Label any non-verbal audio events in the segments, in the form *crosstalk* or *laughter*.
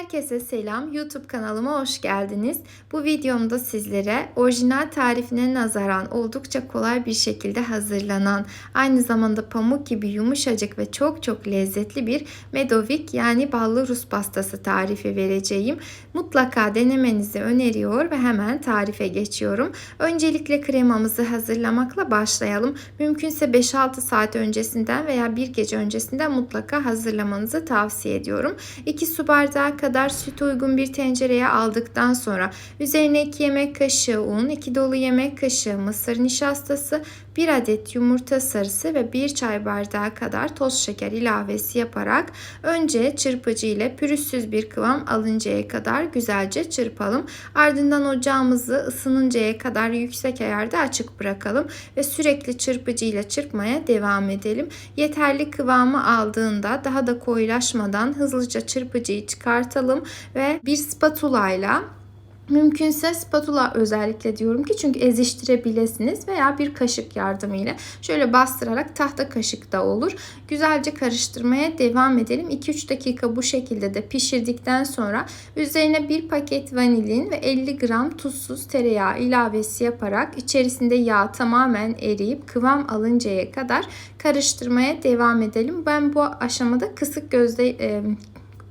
Herkese selam. YouTube kanalıma hoş geldiniz. Bu videomda sizlere orijinal tarifine nazaran oldukça kolay bir şekilde hazırlanan, aynı zamanda pamuk gibi yumuşacık ve çok çok lezzetli bir medovik yani ballı Rus pastası tarifi vereceğim. Mutlaka denemenizi öneriyor ve hemen tarife geçiyorum. Öncelikle kremamızı hazırlamakla başlayalım. Mümkünse 5-6 saat öncesinden veya bir gece öncesinden mutlaka hazırlamanızı tavsiye ediyorum. 2 su bardağı kadar süt uygun bir tencereye aldıktan sonra üzerine 2 yemek kaşığı un, 2 dolu yemek kaşığı mısır nişastası, 1 adet yumurta sarısı ve 1 çay bardağı kadar toz şeker ilavesi yaparak önce çırpıcı ile pürüzsüz bir kıvam alıncaya kadar güzelce çırpalım. Ardından ocağımızı ısınıncaya kadar yüksek ayarda açık bırakalım ve sürekli çırpıcı ile çırpmaya devam edelim. Yeterli kıvamı aldığında daha da koyulaşmadan hızlıca çırpıcıyı çıkartalım ve bir spatula ile Mümkünse spatula özellikle diyorum ki çünkü eziştirebilirsiniz veya bir kaşık yardımıyla şöyle bastırarak tahta kaşık da olur. Güzelce karıştırmaya devam edelim. 2-3 dakika bu şekilde de pişirdikten sonra üzerine bir paket vanilin ve 50 gram tuzsuz tereyağı ilavesi yaparak içerisinde yağ tamamen eriyip kıvam alıncaya kadar karıştırmaya devam edelim. Ben bu aşamada kısık gözde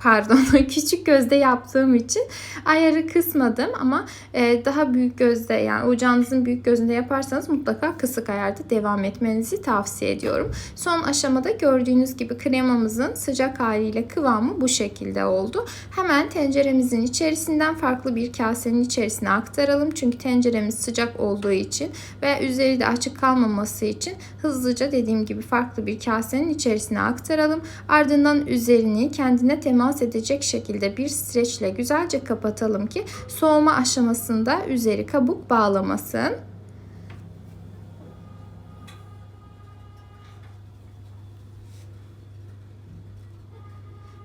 pardon *laughs* küçük gözde yaptığım için ayarı kısmadım ama e, daha büyük gözde yani ocağınızın büyük gözünde yaparsanız mutlaka kısık ayarda devam etmenizi tavsiye ediyorum. Son aşamada gördüğünüz gibi kremamızın sıcak haliyle kıvamı bu şekilde oldu. Hemen tenceremizin içerisinden farklı bir kasenin içerisine aktaralım. Çünkü tenceremiz sıcak olduğu için ve üzeri de açık kalmaması için hızlıca dediğim gibi farklı bir kasenin içerisine aktaralım. Ardından üzerini kendine temas temas edecek şekilde bir streçle güzelce kapatalım ki soğuma aşamasında üzeri kabuk bağlamasın.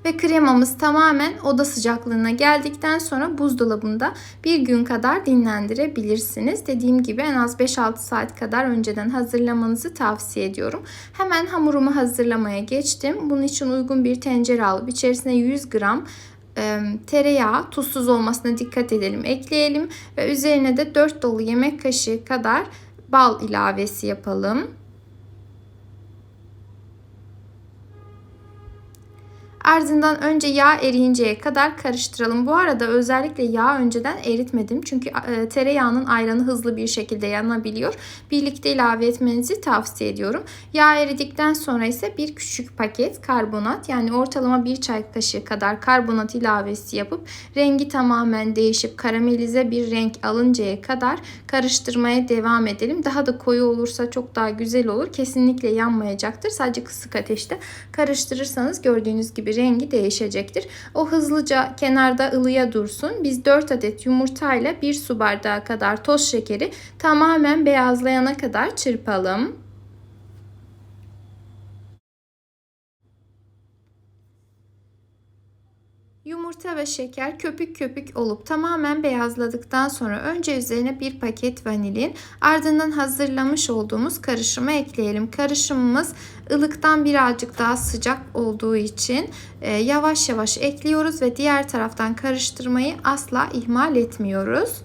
Ve kremamız tamamen oda sıcaklığına geldikten sonra buzdolabında bir gün kadar dinlendirebilirsiniz. Dediğim gibi en az 5-6 saat kadar önceden hazırlamanızı tavsiye ediyorum. Hemen hamurumu hazırlamaya geçtim. Bunun için uygun bir tencere alıp içerisine 100 gram tereyağı tuzsuz olmasına dikkat edelim ekleyelim ve üzerine de 4 dolu yemek kaşığı kadar bal ilavesi yapalım. Ardından önce yağ eriyinceye kadar karıştıralım. Bu arada özellikle yağ önceden eritmedim. Çünkü e, tereyağının ayranı hızlı bir şekilde yanabiliyor. Birlikte ilave etmenizi tavsiye ediyorum. Yağ eridikten sonra ise bir küçük paket karbonat yani ortalama bir çay kaşığı kadar karbonat ilavesi yapıp rengi tamamen değişip karamelize bir renk alıncaya kadar karıştırmaya devam edelim. Daha da koyu olursa çok daha güzel olur. Kesinlikle yanmayacaktır. Sadece kısık ateşte karıştırırsanız gördüğünüz gibi rengi değişecektir. O hızlıca kenarda ılıya dursun. Biz 4 adet yumurta ile 1 su bardağı kadar toz şekeri tamamen beyazlayana kadar çırpalım. Yumurta ve şeker köpük köpük olup tamamen beyazladıktan sonra önce üzerine bir paket vanilin ardından hazırlamış olduğumuz karışımı ekleyelim. Karışımımız ılıktan birazcık daha sıcak olduğu için e, yavaş yavaş ekliyoruz ve diğer taraftan karıştırmayı asla ihmal etmiyoruz.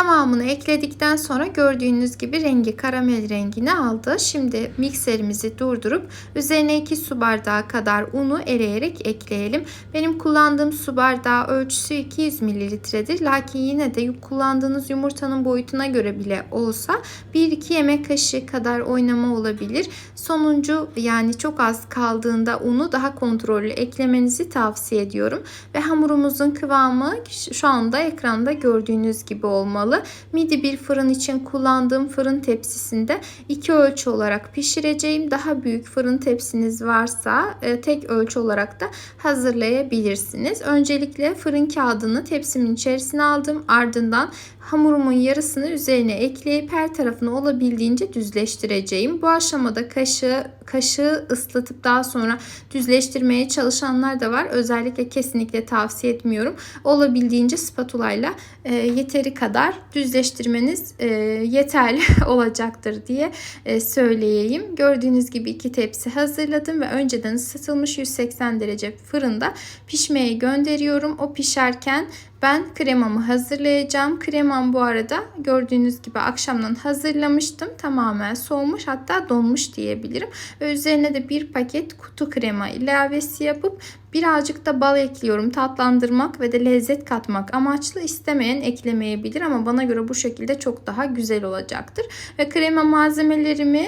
Tamamını ekledikten sonra gördüğünüz gibi rengi karamel rengini aldı. Şimdi mikserimizi durdurup üzerine 2 su bardağı kadar unu eriyerek ekleyelim. Benim kullandığım su bardağı ölçüsü 200 mililitredir. Lakin yine de kullandığınız yumurtanın boyutuna göre bile olsa 1-2 yemek kaşığı kadar oynama olabilir. Sonuncu yani çok az kaldığında unu daha kontrollü eklemenizi tavsiye ediyorum. Ve hamurumuzun kıvamı şu anda ekranda gördüğünüz gibi olmalı olmalı. Midi bir fırın için kullandığım fırın tepsisinde iki ölçü olarak pişireceğim. Daha büyük fırın tepsiniz varsa e, tek ölçü olarak da hazırlayabilirsiniz. Öncelikle fırın kağıdını tepsimin içerisine aldım. Ardından hamurumun yarısını üzerine ekleyip her tarafını olabildiğince düzleştireceğim. Bu aşamada kaşığı kaşığı ıslatıp daha sonra düzleştirmeye çalışanlar da var. Özellikle kesinlikle tavsiye etmiyorum. Olabildiğince spatula ile e, yeteri kadar düzleştirmeniz e, yeterli *laughs* olacaktır diye e, söyleyeyim. Gördüğünüz gibi iki tepsi hazırladım ve önceden ısıtılmış 180 derece fırında pişmeye gönderiyorum. O pişerken ben kremamı hazırlayacağım. Kremam bu arada gördüğünüz gibi akşamdan hazırlamıştım. Tamamen soğumuş hatta donmuş diyebilirim. Ve üzerine de bir paket kutu krema ilavesi yapıp birazcık da bal ekliyorum. Tatlandırmak ve de lezzet katmak amaçlı istemeyen eklemeyebilir ama bana göre bu şekilde çok daha güzel olacaktır. Ve krema malzemelerimi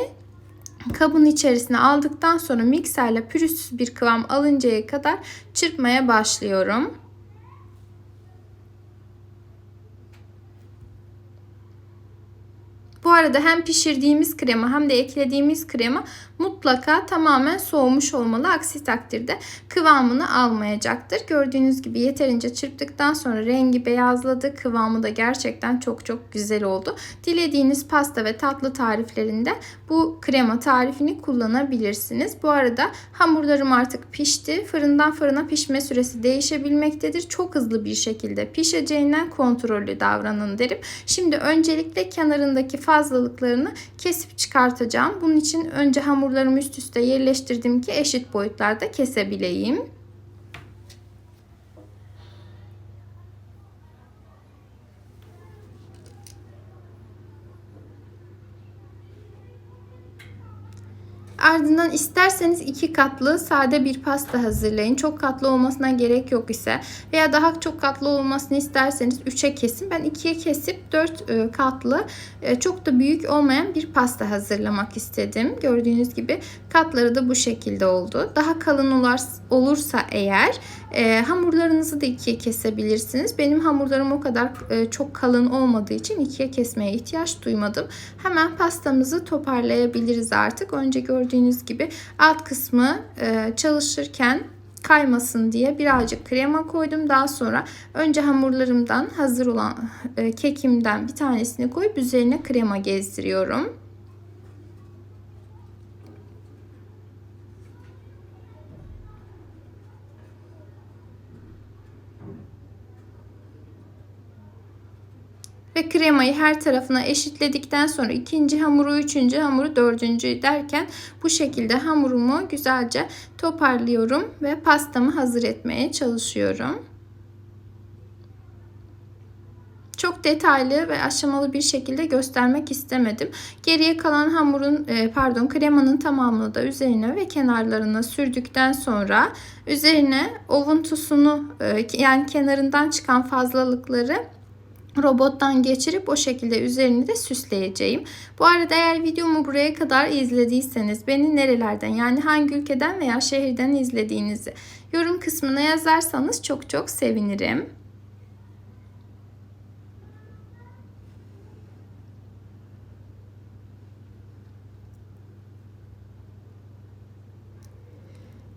kabın içerisine aldıktan sonra mikserle pürüzsüz bir kıvam alıncaya kadar çırpmaya başlıyorum. Bu arada hem pişirdiğimiz krema hem de eklediğimiz krema mutlaka tamamen soğumuş olmalı. Aksi takdirde kıvamını almayacaktır. Gördüğünüz gibi yeterince çırptıktan sonra rengi beyazladı. Kıvamı da gerçekten çok çok güzel oldu. Dilediğiniz pasta ve tatlı tariflerinde bu krema tarifini kullanabilirsiniz. Bu arada hamurlarım artık pişti. Fırından fırına pişme süresi değişebilmektedir. Çok hızlı bir şekilde pişeceğinden kontrollü davranın derim. Şimdi öncelikle kenarındaki fazlalıklarını kesip çıkartacağım. Bunun için önce hamurlarımı üst üste yerleştirdim ki eşit boyutlarda kesebileyim. Ardından isterseniz iki katlı sade bir pasta hazırlayın. Çok katlı olmasına gerek yok ise veya daha çok katlı olmasını isterseniz 3'e kesin. Ben 2'ye kesip 4 e, katlı e, çok da büyük olmayan bir pasta hazırlamak istedim. Gördüğünüz gibi katları da bu şekilde oldu. Daha kalın olursa eğer e, hamurlarınızı da ikiye kesebilirsiniz. Benim hamurlarım o kadar çok kalın olmadığı için ikiye kesmeye ihtiyaç duymadım. Hemen pastamızı toparlayabiliriz artık. Önce gördüğünüz gördüğünüz gibi alt kısmı e, çalışırken kaymasın diye birazcık krema koydum. Daha sonra önce hamurlarımdan hazır olan e, kekimden bir tanesini koyup üzerine krema gezdiriyorum. Ve kremayı her tarafına eşitledikten sonra ikinci hamuru, üçüncü hamuru, dördüncü derken bu şekilde hamurumu güzelce toparlıyorum ve pastamı hazır etmeye çalışıyorum. Çok detaylı ve aşamalı bir şekilde göstermek istemedim. Geriye kalan hamurun e, pardon kremanın tamamını da üzerine ve kenarlarına sürdükten sonra üzerine ovuntusunu e, yani kenarından çıkan fazlalıkları robottan geçirip o şekilde üzerini de süsleyeceğim. Bu arada eğer videomu buraya kadar izlediyseniz beni nerelerden yani hangi ülkeden veya şehirden izlediğinizi yorum kısmına yazarsanız çok çok sevinirim.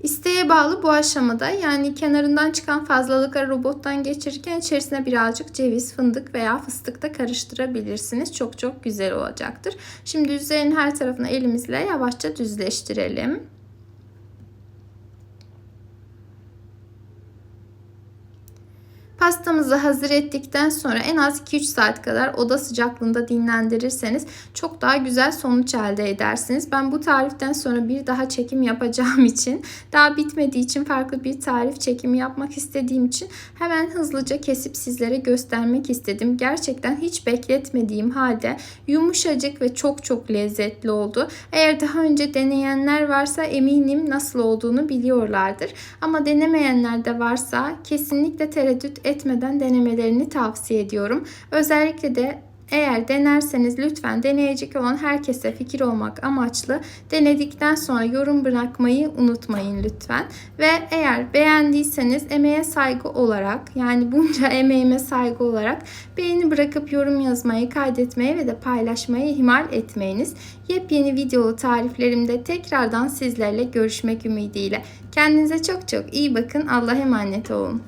İsteğe bağlı bu aşamada yani kenarından çıkan fazlalıkları robottan geçirirken içerisine birazcık ceviz, fındık veya fıstık da karıştırabilirsiniz. Çok çok güzel olacaktır. Şimdi üzerinin her tarafını elimizle yavaşça düzleştirelim. Pastamızı hazır ettikten sonra en az 2-3 saat kadar oda sıcaklığında dinlendirirseniz çok daha güzel sonuç elde edersiniz. Ben bu tariften sonra bir daha çekim yapacağım *laughs* için daha bitmediği için farklı bir tarif çekimi yapmak istediğim için hemen hızlıca kesip sizlere göstermek istedim. Gerçekten hiç bekletmediğim halde yumuşacık ve çok çok lezzetli oldu. Eğer daha önce deneyenler varsa eminim nasıl olduğunu biliyorlardır. Ama denemeyenler de varsa kesinlikle tereddüt et etmeden denemelerini tavsiye ediyorum. Özellikle de eğer denerseniz lütfen deneyecek olan herkese fikir olmak amaçlı denedikten sonra yorum bırakmayı unutmayın lütfen. Ve eğer beğendiyseniz emeğe saygı olarak yani bunca *laughs* emeğime saygı olarak beğeni bırakıp yorum yazmayı, kaydetmeyi ve de paylaşmayı ihmal etmeyiniz. Yepyeni videolu tariflerimde tekrardan sizlerle görüşmek ümidiyle. Kendinize çok çok iyi bakın. Allah'a emanet olun.